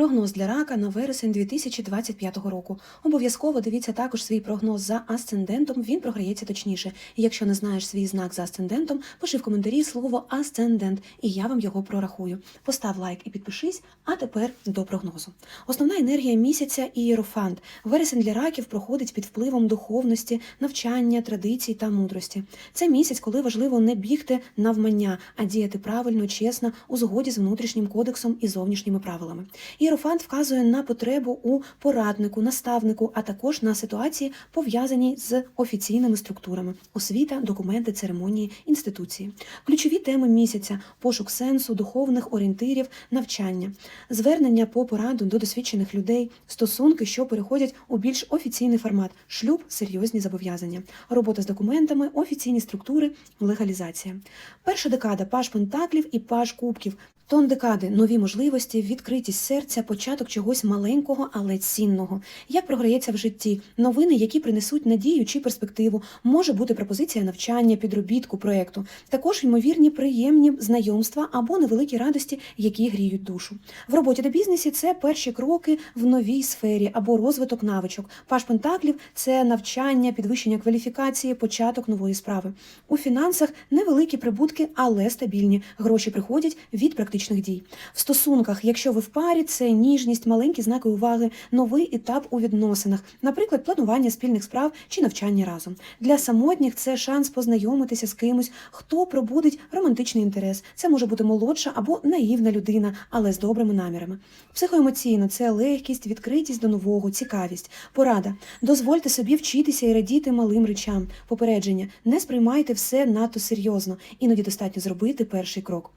Прогноз для рака на вересень 2025 року. Обов'язково дивіться також свій прогноз за асцендентом. Він програється точніше. І якщо не знаєш свій знак за асцендентом, пиши в коментарі слово асцендент, і я вам його прорахую. Постав лайк і підпишись. А тепер до прогнозу. Основна енергія місяця ієрофант. Вересень для раків проходить під впливом духовності, навчання, традицій та мудрості. Це місяць, коли важливо не бігти навмання, а діяти правильно, чесно, у згоді з внутрішнім кодексом і зовнішніми правилами. Іерофант вказує на потребу у пораднику, наставнику, а також на ситуації, пов'язані з офіційними структурами освіта, документи, церемонії, інституції. Ключові теми місяця пошук сенсу, духовних орієнтирів, навчання, звернення по пораду до досвідчених людей, стосунки, що переходять у більш офіційний формат, шлюб, серйозні зобов'язання, робота з документами, офіційні структури, легалізація. Перша декада паш пентаклів і паш кубків. Тон декади, нові можливості, відкритість серця, початок чогось маленького, але цінного. Як програється в житті, новини, які принесуть надію чи перспективу, може бути пропозиція навчання, підробітку, проекту. Також ймовірні приємні знайомства або невеликі радості, які гріють душу. В роботі та бізнесі це перші кроки в новій сфері або розвиток навичок. Паш пентаклів це навчання, підвищення кваліфікації, початок нової справи. У фінансах невеликі прибутки, але стабільні. Гроші приходять від практичних дій. В стосунках, якщо ви в парі, це ніжність, маленькі знаки уваги, новий етап у відносинах, наприклад, планування спільних справ чи навчання разом. Для самотніх це шанс познайомитися з кимось, хто пробудить романтичний інтерес. Це може бути молодша або наївна людина, але з добрими намірами. Психоемоційно це легкість, відкритість до нового, цікавість. Порада. Дозвольте собі вчитися і радіти малим речам. Попередження. Не сприймайте все надто серйозно. Іноді достатньо зробити перший крок.